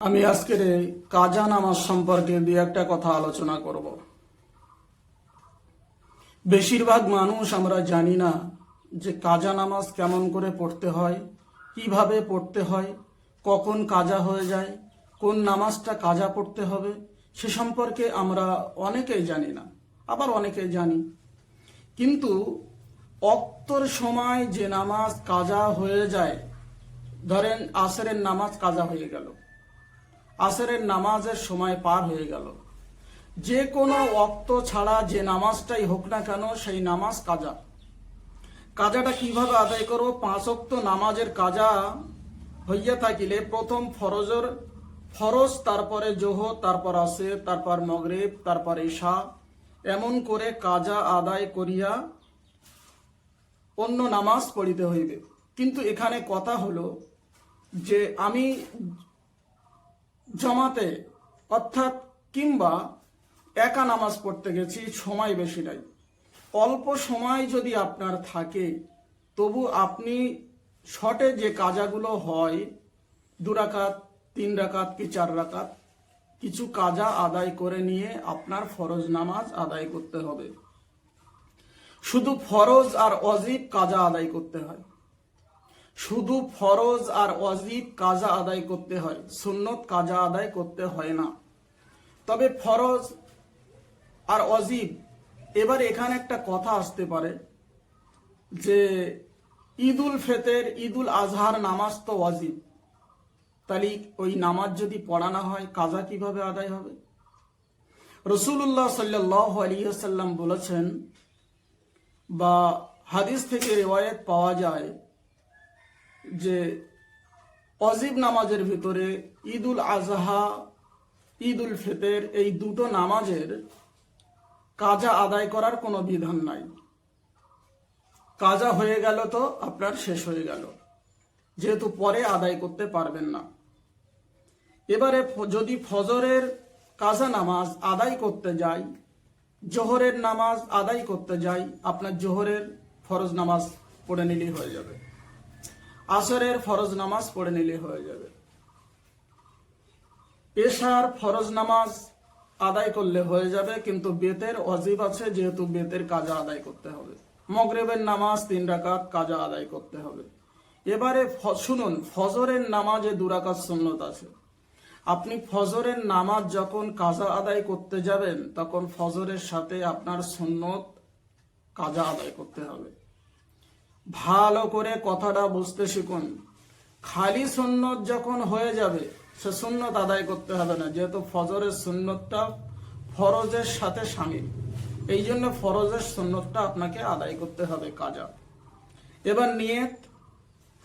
আমি আজকের এই কাজা নামাজ সম্পর্কে দুই একটা কথা আলোচনা করব। বেশিরভাগ মানুষ আমরা জানি না যে কাজা নামাজ কেমন করে পড়তে হয়, কীভাবে পড়তে হয়, কখন কাজা হয়ে যায়, কোন নামাজটা কাজা পড়তে হবে, সে সম্পর্কে আমরা অনেকেই জানি না, আবার অনেকেই জানি। কিন্তু অক্তর সময় যে নামাজ কাজা হয়ে যায়, ধরেন আসরের নামাজ কাজা হয়ে গেল আসরের নামাজের সময় পার হয়ে গেল। যে কোনো অক্ত ছাড়া যে নামাজটাই হোক না কেন, সেই নামাজ কাজা। কাজাটা কীভাবে আদায় করো পাঁচ অক্ত নামাজের কাজা হইয়া থাকিলে প্রথম ফরজের ফরজ, তারপরে জোহ তারপর আসে তারপর মগরেব, তারপর ঈশা, এমন করে কাজা আদায় করিয়া অন্য নামাজ পড়িতে হইবে। কিন্তু এখানে কথা হলো যে আমি জমাতে, অর্থাৎ কিংবা একা নামাজ পড়তে গেছি, সময় বেশি নাই। অল্প সময় যদি আপনার থাকে, তবু আপনি শটে যে কাজাগুলো হয়, দু রাকাত, তিন রাকাত কি চার রাকাত, কিছু কাজা আদায় করে নিয়ে আপনার ফরজ নামাজ আদায় করতে হবে। শুধু ফরজ আর অজিব কাজা আদায় করতে হয়। শুধু ফরজ আর অজিব কাজা আদায় করতে হয়, সুন্নত কাজা আদায় করতে হয় না। তবে ফরজ আর অজিব এবার এখানে একটা কথা আসতে পারে যে ঈদুল ফেতের, ঈদুল আজহার নামাজ তো অজিব তাহলে ওই নামাজ যদি পড়ানো হয়, কাজা কীভাবে আদায় হবে? রসুল্লাহ সাল্লাহ বলেছেন, বা হাদিস থেকে রেওয়ায়ত পাওয়া যায় যে অজিব নামাজের ভিতরে ঈদুল আজহা, ঈদুল ফিতর, এই দুটো নামাজের কাজা আদায় করার কোনো বিধান নাই। কাজা হয়ে গেল তো আপনার শেষ হয়ে গেল। যেহেতু পরে আদায় করতে পারবেন না। এবারে যদি ফজরের কাজা নামাজ আদায় করতে যাই, জোহরের নামাজ আদায় করতে যাই, আপনার জোহরের ফরজ নামাজ পড়ে নিলেই হয়ে যাবে। আসরের ফরজ নামাজ পড়ে নিলে হয়ে যাবে। পেশার ফরজ নামাজ আদায় করলে হয়ে যাবে, কিন্তু বেতের অজিব আছে, যেহেতু বেতের কাজা আদায় করতে হবে। মগরেবের নামাজ তিন রাকাত কাজা আদায় করতে হবে। এবারে শুনুন, ফজরের নামাজে দুরাকাত সুন্নত আছে। আপনি ফজরের নামাজ যখন কাজা আদায় করতে যাবেন, তখন ফজরের সাথে আপনার সুন্নত কাজা আদায় করতে হবে। ভালো করে কথাটা বুঝতে শিখুন। খালি সুন্নত যখন হয়ে যাবে, সে সুন্নত আদায় করতে হবে না, যেহেতু ফজরের সুন্নতটা ফরজের সাথে সামিল। এই জন্য ফরজের সুন্নতটা আপনাকে আদায় করতে হবে কাজা। এবার নিয়ত,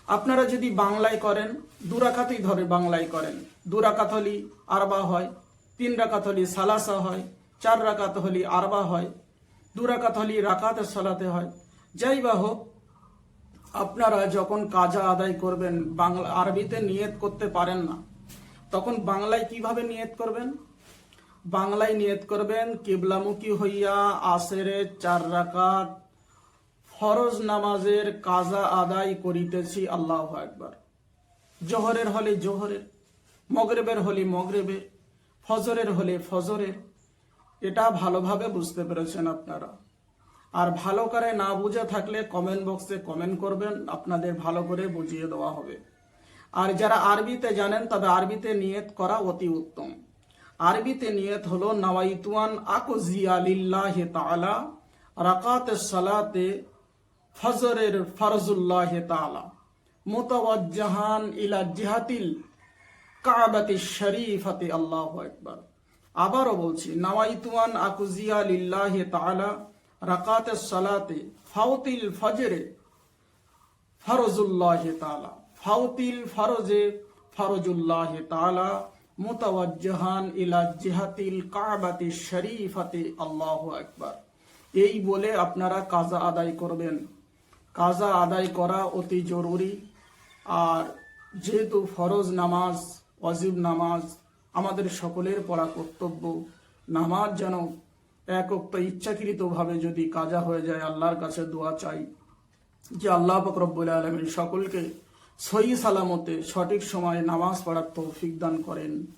আপনারা যদি বাংলায় করেন দুরাকাতই ধরে বাংলায় করেন। দুরাকাত হলি আরবা হয়, তিন রাকাত হলি সালাসা হয়, চার রাকাত হলি আরবা হয় দুরাকাত হলি রাকাতে সালাতে হয়। যাই বা হোক আপনারা যখন কাজা আদায় করবেন, বাংলা আরবিতে নিয়ত করতে পারেন না, তখন বাংলায় কীভাবে নিয়ত করবেন? বাংলায় নিয়ত করবেন, কিবলামুখী হইয়া আসেরে চার রাকাত ফরজ নামাজের কাজা আদায় করিতেছি, আল্লাহ একবার জোহরের হলে জোহরের মগরেবের হলে মগরেবের ফজরের হলে ফজরের এটা ভালোভাবে বুঝতে পেরেছেন আপনারা। আর ভালো করে না বুঝে থাকলে কমেন্ট বক্সে কমেন্ট করবেন, আপনাদের ভালো করে বুঝিয়ে দেওয়া হবে। আর যারা আরবিতে জানেন, তবে আরবিতে নিয়ত করা অতি উত্তম। আরবিতে নিয়ত হলো, নওয়াইতুয়ান আকুজিয়া লিল্লাহি তাআলা, রাকাত সালাতে ফজরের ফরজুল্লাহ তাআলা, মুতাওয়াজ্জাহান ইলা জিহাতিল কাবাতি শরীফাতে আল্লাহ একবার আবারও বলছি, নাওয়াইতুয়ান আকুজিয়া লিল্লাহি তাআলা রাকাত সালাতে ফাউতিল ফজরে ফরজুল্লাহ তাআলা। ফাউতিল ফরজে ফরজুল্লাহ তাআলা মুতাওয়াজ্জাহান ইলা জিহাতিল কাবাতি শরীফাতে। আল্লাহ একবার এই বলে আপনারা কাজা আদায় করবেন। কাজা আদায় করা অতি জরুরি। আর যেহেতু ফরজ নামাজ অজিব নামাজ আমাদের সকলের পড়া কর্তব্য, নামাজ যেন একক্ত ইচ্ছাকৃতভাবে যদি কাজা হয়ে যায়, আল্লাহর কাছে দোয়া চাই যে আল্লাহ ফকরব্বুল আলমীর সকলকে সহি সালামতে সঠিক সময়ে নামাজ পড়ার তৌফিক দান করেন।